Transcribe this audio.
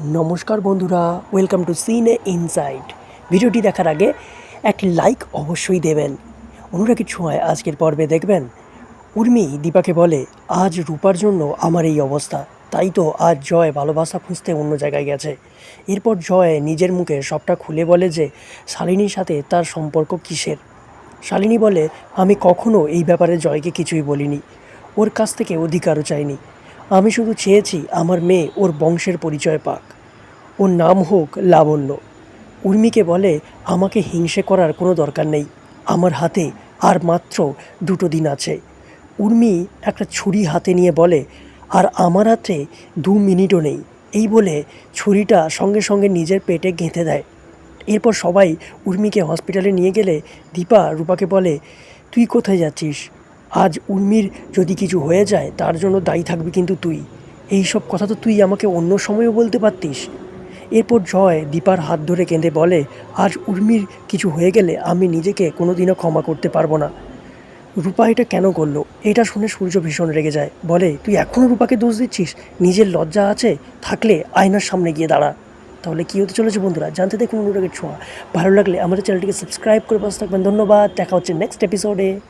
নমস্কার বন্ধুরা welcome to সিনে ইনসাইড ভিডিওটি দেখার আগে একটি লাইক অবশ্যই দেবেন। অনুরাগের ছোঁয়ায় আজকের পর্বে দেখবেন, উর্মি দীপাকে বলে, আজ রূপার জন্য আমার এই অবস্থা। তাই তো আজ জয় ভালোবাসা খুঁজতে অন্য জায়গায় গেছে। এরপর জয় নিজের মুখে সবটা খুলে বলে যে, শালিনীর সাথে তার সম্পর্ক কিসের? শালিনী বলে, আমি কখনো এই ব্যাপারে জয়কে কিছুই বলিনি। ওর কাছ থেকে অধিকারও চাইনি। আমি শুধু চেয়েছি আমার মেয়ে ওর বংশের পরিচয় পাক। ওর নাম হোক লাবণ্য। উর্মিকে বলে, আমাকে হিংসে করার কোনো দরকার নেই। আমার হাতে আর মাত্র দুটো দিন আছে। উর্মি একটা ছুরি হাতে নিয়ে বলে, আর আমার হাতে দু মিনিটও নেই। এই বলে ছুরিটা সঙ্গে সঙ্গে নিজের পেটে গেঁথে দেয়। এরপর সবাই উর্মিকে হসপিটালে নিয়ে গেলে দীপা রূপাকে বলে, তুই কোথায় যাচ্ছিস? আজ উর্মির যদি কিছু হয়ে যায়, তার জন্য দায়ী থাকবি কিন্তু তুই। এই সব কথা তো তুই আমাকে অন্য সময়ও বলতে পারতিস। এরপর জয় দীপার হাত ধরে কেঁদে বলে, আজ উর্মির কিছু হয়ে গেলে আমি নিজেকে কোনোদিনও ক্ষমা করতে পারব না। রূপা এটা কেন করল? এটা শুনে সূর্য ভীষণ রেগে যায়। বলে, তুই এখনও রূপাকে দোষ দিচ্ছিস? নিজের লজ্জা আছে? থাকলে আয়নার সামনে গিয়ে দাঁড়া। তাহলে কী হতে চলেছে বন্ধুরা? জানতে দেখুন অনুরাগের ছোঁয়া। ভালো লাগলে আমাদের চ্যানেলটিকে সাবস্ক্রাইব করে পাশে থাকবেন। ধন্যবাদ। দেখা হচ্ছে নেক্সট এপিসোডে